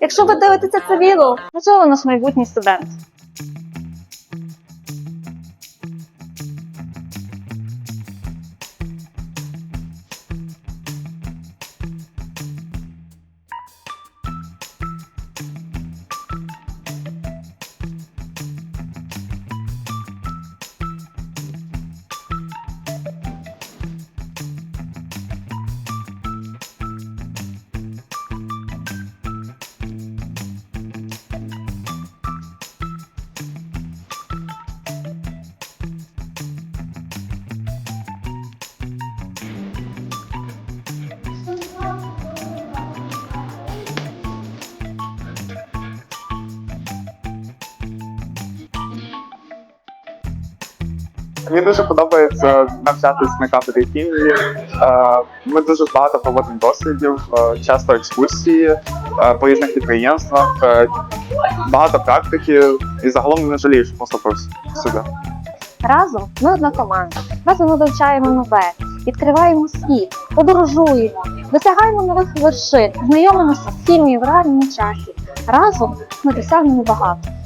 Якщо ви дивитеся це відео, можливо, наш майбутній студент. Мені дуже подобається навчатись на кафедрі хімії. Е, Ми дуже багато проводимо дослідів, е, часто екскурсії е, по різних підприємствах, багато практики і загалом не жалію, що поступив сюди. Разом ми одна команда. Разом ми вивчаємо нове, відкриваємо світ, подорожуємо, досягаємо нових вершин, знайомимося з хімією в реальному часі. Разом ми досягнемо багато.